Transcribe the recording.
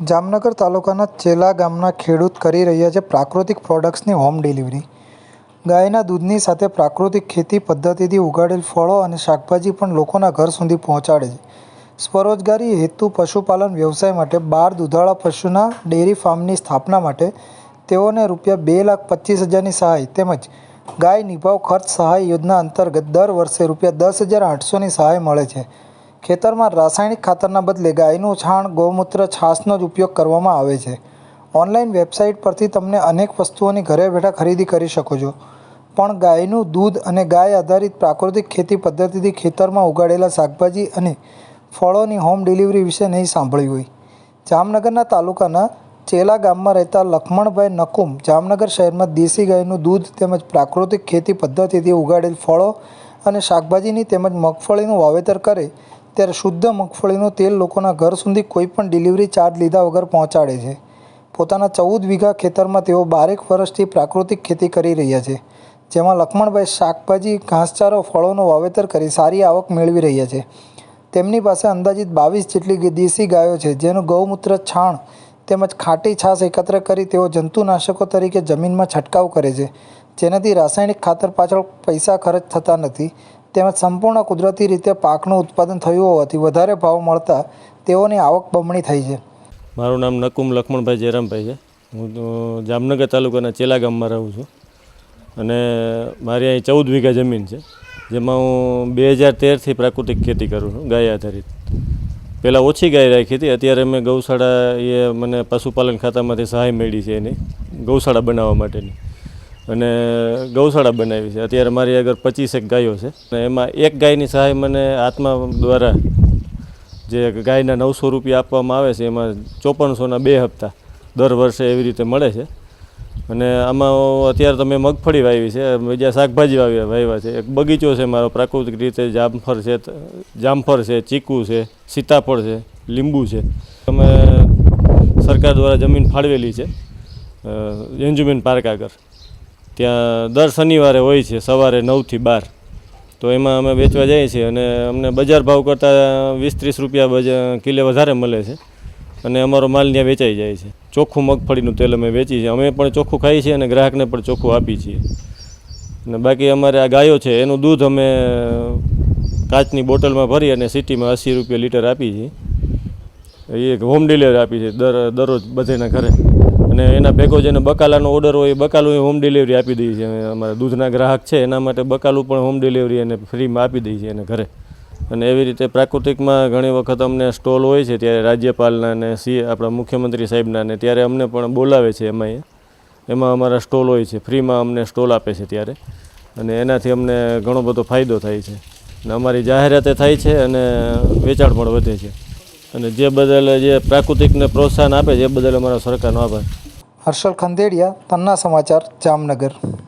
જામનગર તાલુકાના ચેલા ગામના ખેડૂત કરી રહ્યા છે પ્રાકૃતિક પ્રોડક્ટ્સની હોમ ડિલિવરી ગાયના દૂધની સાથે પ્રાકૃતિક ખેતી પદ્ધતિથી ઉગાડેલ ફળો અને શાકભાજી પણ લોકોના ઘર સુધી પહોંચાડે છે. સ્વરોજગારી હેતુ પશુપાલન વ્યવસાય માટે બાર દુધાળા પશુના ડેરી ફાર્મની સ્થાપના માટે તેઓને રૂપિયા બે લાખ પચીસ હજારની સહાય તેમજ ગાય નિભાવ ખર્ચ સહાય યોજના અંતર્ગત દર વર્ષે રૂપિયા દસ હજાર આઠસોની સહાય મળે છે. ખેતરમાં રાસાયણિક ખાતરના બદલે ગાયનું છાણ, ગૌમૂત્ર, છાશનો જ ઉપયોગ કરવામાં આવે છે. ઓનલાઈન વેબસાઇટ પરથી તમને અનેક વસ્તુઓની ઘરે બેઠા ખરીદી કરી શકો છો. પણ ગાયનું દૂધ અને ગાય આધારિત પ્રાકૃતિક ખેતી પદ્ધતિથી ખેતરમાં ઉગાડેલા શાકભાજી અને ફળોની હોમ ડિલિવરી વિશે નહીં સાંભળ્યું હોય. જામનગરના તાલુકાના ચેલા ગામમાં રહેતા લખમણભાઈ નકુમ જામનગર શહેરમાં દેશી ગાયનું દૂધ તેમજ પ્રાકૃતિક ખેતી પદ્ધતિથી ઉગાડેલ ફળો અને શાકભાજીની તેમજ મગફળીનું વાવેતર કરે ત્યારે શુદ્ધ મગફળીનું તેલ લોકોના ઘર સુધી કોઈપણ ડિલિવરી ચાર્જ લીધા વગર પહોંચાડે છે. પોતાના ચૌદ વીઘા ખેતરમાં તેઓ બારેક વર્ષથી પ્રાકૃતિક ખેતી કરી રહ્યા છે, જેમાં લક્ષ્મણભાઈ શાકભાજી, ઘાસચારો, ફળોનું વાવેતર કરી સારી આવક મેળવી રહ્યા છે. તેમની પાસે અંદાજિત બાવીસ જેટલી દેશી ગાયો છે, જેનું ગૌમૂત્ર છાણ તેમજ ખાટી છાશ એકત્ર કરી તેઓ જંતુનાશકો તરીકે જમીનમાં છંટકાવ કરે છે. જેનાથી રાસાયણિક ખાતર પાછળ પૈસા ખર્ચ થતા નથી. તેમજ સંપૂર્ણ કુદરતી રીતે પાકનું ઉત્પાદન થયું હોવાથી વધારે ભાવ મળતા તેઓની આવક બમણી થઈ છે. મારું નામ નકુમ લક્ષ્મણભાઈ જયરામભાઈ છે. હું જામનગર તાલુકાના ચેલા ગામમાં રહું છું. અને મારી અહીં ચૌદ વીઘા જમીન છે, જેમાં હું બે હજાર તેરથી પ્રાકૃતિક ખેતી કરું છું, ગાય આધારિત. પહેલાં ઓછી ગાય રાખી હતી, અત્યારે મેં ગૌશાળા એ મને પશુપાલન ખાતામાંથી સહાય મળી છે એની, ગૌશાળા બનાવવા માટેની. અને ગૌશાળા બનાવી છે. અત્યારે મારી આગળ પચીસેક ગાયો છે. અને એમાં એક ગાયની સહાય મને આત્મા દ્વારા જે ગાયના નવસો રૂપિયા આપવામાં આવે છે, એમાં ચોપનસોના બે હપ્તા દર વર્ષે એવી રીતે મળે છે. અને આમાં અત્યારે તો મેં મગફળી વાવી છે, બીજા શાકભાજી વાવ્યા વાવ્યા છે. એક બગીચો છે મારો, પ્રાકૃતિક રીતે જામફળ છે જામફળ છે, ચીકુ છે, સીતાફળ છે, લીંબુ છે. અમે સરકાર દ્વારા જમીન ફાળવેલી છે એન્જુમેન પાર્ક આગળ ત્યાં દર શનિવારે હોય છે, સવારે નવથી બાર. તો એમાં અમે વેચવા જઈએ છીએ અને અમને બજાર ભાવ કરતાં વીસ ત્રીસ રૂપિયા બજાર કિલે વધારે મળે છે. અને અમારો માલ ત્યાં વેચાઈ જાય છે. ચોખ્ખું મગફળીનું તેલ અમે વેચીએ છીએ. અમે પણ ચોખ્ખું ખાઈએ છીએ અને ગ્રાહકને પણ ચોખ્ખું આપીએ છીએ. અને બાકી અમારે આ ગાયો છે, એનું દૂધ અમે કાચની બોટલમાં ભરી અને સિટીમાં અસી રૂપિયા લીટર આપીએ છીએ. એ હોમ ડિલિવરી આપી છે દર, દરરોજ બધેના ઘરે. અને એના ભેગો જેને બકાલાનો ઓર્ડર હોય, એ બકાલું હોમ ડિલિવરી આપી દઈએ છીએ. અમારા દૂધના ગ્રાહક છે, એના માટે બકાલું પણ હોમ ડિલિવરી એને ફ્રીમાં આપી દઈએ છીએ એને ઘરે. અને એવી રીતે પ્રાકૃતિકમાં ઘણી વખત અમને સ્ટોલ હોય છે, ત્યારે રાજ્યપાલના ને સી, આપણા મુખ્યમંત્રી સાહેબના ને, ત્યારે અમને પણ બોલાવે છે એમાં. એમાં અમારા સ્ટોલ હોય છે ફ્રીમાં અમને સ્ટોલ આપે છે ત્યારે. અને એનાથી અમને ઘણો બધો ફાયદો થાય છે. અને અમારી જાહેરાતે થાય છે અને વેચાણ પણ વધે છે. અને જે બદલ જે પ્રાકૃતિકને પ્રોત્સાહન આપે છે એ બદલ અમારા સરકારનો આભાર. હર્ષલ ખંદેડિયા, તન્ના સમાચાર, જામનગર.